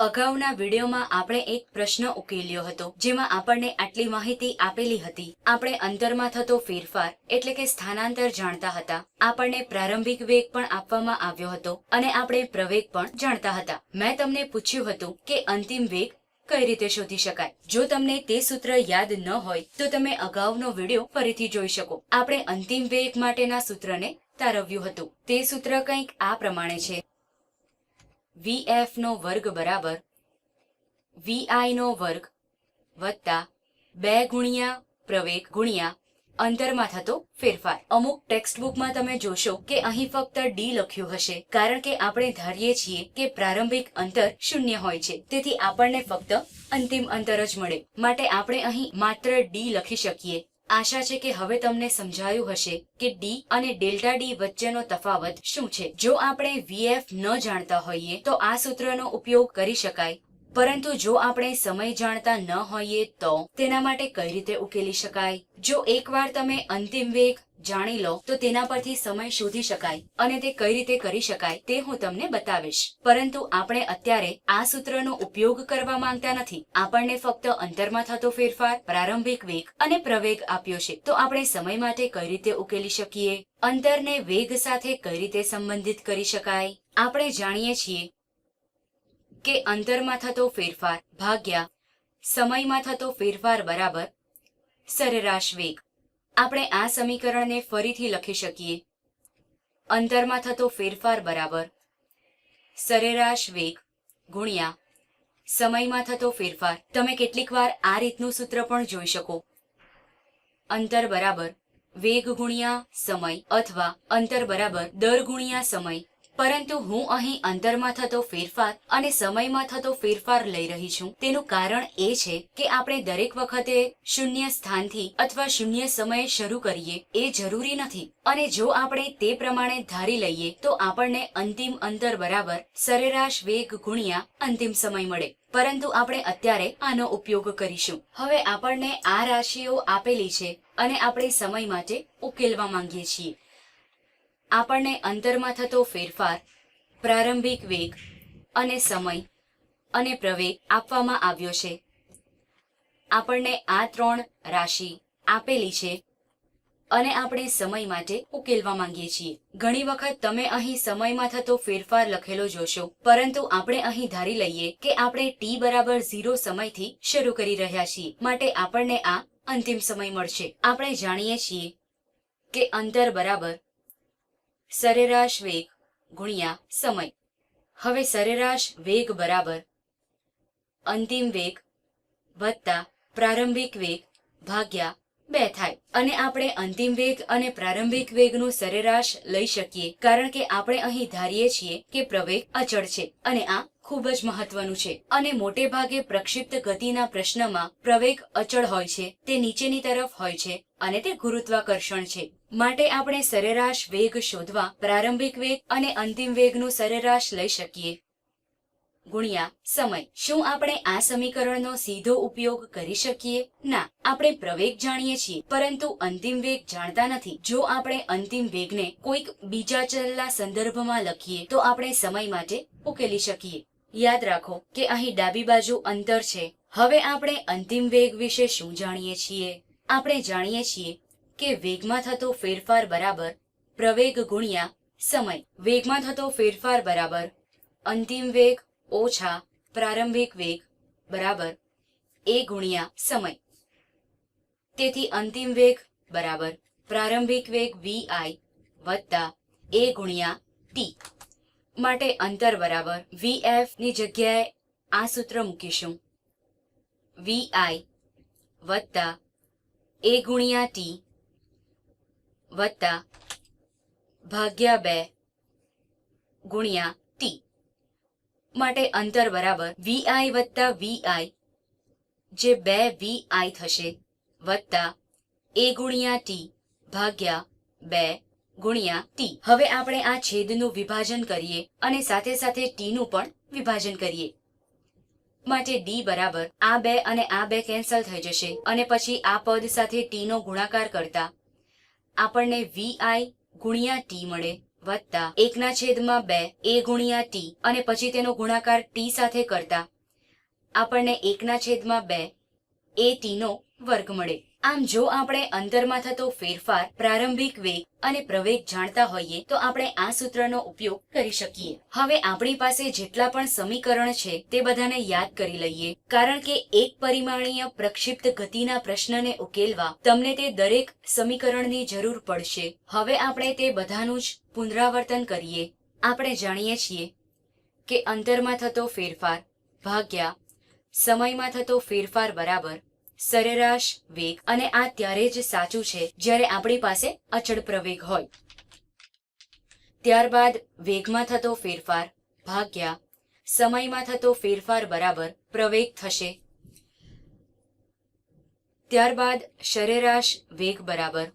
અગાઉના વિડીયોમાં આપણે એક પ્રશ્ન ઉકેલ્યો હતો, જેમાં આપણને આટલી માહિતી આપેલી હતી. આપણે અંતરમાં થતો ફેરફાર, એટલે કે સ્થાનાંતર જાણતા હતા. આપણને પ્રારંભિક વેગ પણ આપવામાં આવ્યો હતો, અને આપણે પ્રવેગ પણ જાણતા હતા. મેં તમને પૂછ્યું હતું કે અંતિમ વેગ કઈ રીતે શોધી શકાય. જો તમને તે સૂત્ર યાદ ન હોય, તો તમે અગાઉનો વીડિયો ફરીથી જોઈ શકો. આપણે અંતિમ વેગ માટેના સૂત્રને તારવ્યું હતું. તે સૂત્ર કંઈક આ પ્રમાણે છે. વીએફ નો વર્ગ બરાબર વીઆઈ નો વર્ગ વત્તા બે ગુણ્યા પ્રવેગ ગુણ્યા અંતરમાં થતો ફેરફાર. અમુક ટેક્સ્ટ બુકમાં તમે જોશો કે અહીં ફક્ત ડી લખ્યું હશે, કારણ કે આપણે ધારીએ છીએ કે પ્રારંભિક અંતર શૂન્ય હોય છે. તેથી આપણને ફક્ત અંતિમ અંતર જ મળે. માટે આપણે અહીં માત્ર ડી લખી શકીએ. આશા છે કે હવે તમને સમજાયું હશે કે ડી અને ડેલ્ટા ડી વચ્ચેનો તફાવત શું છે. જો આપણે વીએફ ન જાણતા હોઈએ તો આ સૂત્રનો ઉપયોગ કરી શકાય. પરંતુ જો આપણે સમય જાણતા ન હોઈએ તો તેના માટે કઈ રીતે ઉકેલી શકાય? જો એકવાર તમે અંતિમ વેગ જાણી લો, તો તેના પરથી સમય શોધી શકાય અને તે કઈ રીતે કરી શકાય તે હું તમને બતાવીશ. પરંતુ આપણે અત્યારે આ સૂત્રનો ઉપયોગ કરવા માંગતા નથી. આપણને ફક્ત અંતરમાં થતો ફેરફાર, પ્રારંભિક વેગ અને પ્રવેગ આપ્યો છે. તો આપણે સમય માટે કઈ રીતે ઉકેલી શકીએ? અંતરને વેગ સાથે કઈ રીતે સંબંધિત કરી શકાય? આપણે જાણીએ છીએ કે અંતરમાં થતો ફેરફાર ભાગ્યા, સમયમાં થતો ફેરફાર બરાબર? સરેરાશ વેગ. આપણે આ સમીકરણને ફરીથી લખી શકીએ. અંતરમાં થતો ફેરફાર બરાબર? સરેરાશ વેગ ગુણ્યા, સમયમાં થતો ફેરફાર. તમે કેટલીક વાર આ રીતનું સૂત્ર પણ જોઈ શકો. અંતર બરાબર? વેગ ગુણ્યા સમય અથવા અંતર બરાબર? દર ગુણ્યા સમય. પરંતુ હું અહીં અંતરમાં થતો ફેરફાર અને સમયમાં થતો ફેરફાર લઈ રહી છું. તેનું કારણ એ છે કે આપણે દરેક વખતે શૂન્ય સ્થાનથી અથવા શૂન્ય સમયે શરૂ કરીએ એ જરૂરી નથી. અને જો આપણે તે પ્રમાણે ધારી લઈએ તો આપણને અંતિમ અંતર બરાબર સરેરાશ વેગ ગુણ્યા અંતિમ સમય મળે. પરંતુ આપણે અત્યારે આનો ઉપયોગ કરીશું. હવે આપણને આ રાશિઓ આપેલી છે અને આપણે સમય માટે ઉકેલવા માંગીએ છીએ. આપણને અંતરમાં થતો ફેરફાર, પ્રારંભિક વેગ અને સમય અને પ્રવેગ આપવામાં આવ્યો છે. આપણને આ ત્રણ રાશિ આપેલી છે અને આપણે સમય માટે ઉકેલવા માંગીએ છીએ. ઘણી વખત તમે અહીં સમયમાં થતો ફેરફાર લખેલો જોશો, પરંતુ આપણે અહીં ધારી લઈએ કે આપણે ટી બરાબર ઝીરો સમયથી શરૂ કરી રહ્યા છીએ. માટે આપણને આ અંતિમ સમય મળશે. આપણે જાણીએ છીએ કે અંતર બરાબર સરેરાશ વેગ ગુણ્યા સમય. હવે સરેરાશ વેગ બરાબર અંતિમ વેગ વત્તા પ્રારંભિક વેગ ભાગ્યા બે થાય. અને આપણે અંતિમ વેગ અને પ્રારંભિક વેગનું સરેરાશ લઈ શકીએ, કારણ કે આપણે અહીં ધારીએ છીએ કે પ્રવેગ અચળ છે અને આ ખૂબ જ મહત્વનું છે. અને મોટે ભાગે પ્રક્ષિપ્ત ગતિના પ્રશ્નમાં પ્રવેગ અચળ હોય છે, તે નીચેની તરફ હોય છે અને તે ગુરુત્વાકર્ષણ છે. માટે આપણે સરેરાશ વેગ શોધવા પ્રારંભિક વેગ અને અંતિમ વેગનું સરેરાશ લઈ શકીએ. ગુણ્યા સમય. શું આપણે આ સમીકરણનો સીધો ઉપયોગ કરી શકીએ? ના, આપણે પ્રવેગ જાણીએ છીએ, પરંતુ અંતિમ વેગ જાણતા નથી. જો આપણે અંતિમ વેગને કોઈક બીજા ચલના સંદર્ભમાં લખીએ, તો આપણે સમય માટે ઉકેલી શકીએ. યાદ રાખો કે અહીં ડાબી બાજુ અંતર છે. હવે આપણે અંતિમ વેગ વિશે શું જાણીએ છીએ? આપણે જાણીએ છીએ કે વેગમાં થતો ફેરફાર બરાબર પ્રવેગ ગુણ્યા સમય. વેગમાં થતો ફેરફાર બરાબર અંતિમ વેગ ઓછા પ્રારંભિક વેગ બરાબર એ ગુણ્યા સમય. તેથી અંતિમ વેગ બરાબર પ્રારંભિક વેગ વી આઈ વત્તા એ ગુણ્યા ટી. માટે અંતર બરાબર વી એફની જગ્યાએ આ સૂત્ર મૂકીશું. વી આઈ વત્તા એ ગુણ્યા ટી વત્તા ભાગ્યા બે ગુણ્યા ટી. માટે અંતર બરાબર વી આઈ વત્તા વીઆઈ જે બે વીઆઈ થશે વત્તા એ ગુણ્યા ટી ભાગ્યા બે ગુણ્યા ટી. હવે આપણે આ છેદનું વિભાજન કરીએ અને સાથે સાથે ટીનું પણ વિભાજન કરીએ. માટે ડી બરાબર, આ બે અને આ બે કેન્સલ થઈ જશે અને પછી આ પદ સાથે ટીનો ગુણાકાર કરતા આપણને વીઆઈ ગુણ્યા ટી મળે, વત્તા એકના છેદમાં બે, એ ગુણ્યા ટી અને પછી તેનો ગુણાકાર ટી સાથે કરતા આપણને એકના છેદમાં બે, એ ટીનો વર્ગ મળે. આમ જો આપણે અંતરમાં થતો ફેરફાર, પ્રારંભિક વેગ અને પ્રવેગ જાણતા હોઈએ, તો આપણે આ સૂત્રનો ઉપયોગ કરી શકીએ. હવે આપણી પાસે જેટલા પણ સમીકરણ છે, તે બધાને યાદ કરી લઈએ. કારણ કે એક પરિમાણીય પ્રક્ષિપ્ત ગતિના પ્રશ્નને ઉકેલવા તમને તે દરેક સમીકરણની જરૂર પડશે. હવે આપણે તે બધાનું જ પુનરાવર્તન કરીએ. આપણે જાણીએ છીએ કે અંતરમાં થતો ફેરફાર ભાગ્યા સમયમાં થતો ફેરફાર બરાબર સરેરાશ વેગ અને આ ત્યારે જ સાચું છે જ્યારે આપણી પાસે અચળ પ્રવેગ હોય. ત્યારબાદ વેગમાં થતો ફેરફાર ભાગ્યા સમયમાં થતો ફેરફાર બરાબર પ્રવેગ થશે. ત્યારબાદ સરેરાશ વેગ બરાબર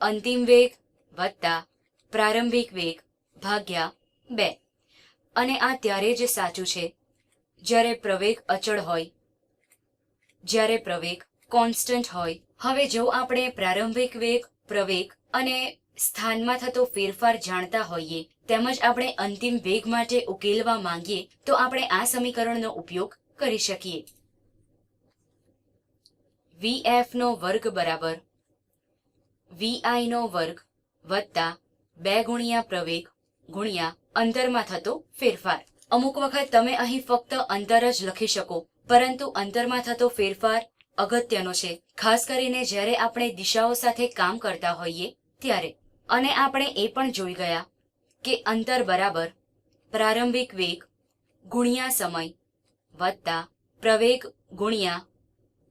અંતિમ વેગ વત્તા પ્રારંભિક વેગ ભાગ્યા બે. અને આ ત્યારે જ સાચું છે જ્યારે પ્રવેગ અચળ હોય જ્યારે પ્રવેગ કોન્સ્ટન્ટ હોય, હવે જો આપણે પ્રારંભિક વેગ, પ્રવેગ અને સ્થાનમાં થતો ફેરફાર જાણતા હોઈએ, તેમજ આપણે અંતિમ વેગ માટે ઉકેલવા માંગીએ, તો આપણે આ સમીકરણનો ઉપયોગ કરી શકીએ. વીએફનો વર્ગ બરાબર વીઆઈનો વર્ગ વત્તા બે ગુણ્યા પ્રવેગ ગુણ્યા અંતરમાં થતો ફેરફાર. અમુક વખત તમે અહીં ફક્ત અંતર જ લખી શકો પરંતુ અંતરમાં થતો ફેરફાર અગત્યનો છે. ખાસ કરીને જ્યારે આપણે દિશાઓ સાથે કામ કરતા હોઈએ ત્યારે. અને આપણે એ પણ જોઈ ગયા કે અંતર બરાબર, પ્રારંભિક વેગ ગુણ્યા સમય વત્તા પ્રવેગ ગુણ્યા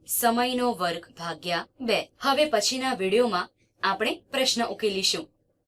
સમયનો વર્ગ ભાગ્યા બે. હવે પછીના વિડીયોમાં આપણે પ્રશ્ન ઉકેલીશું.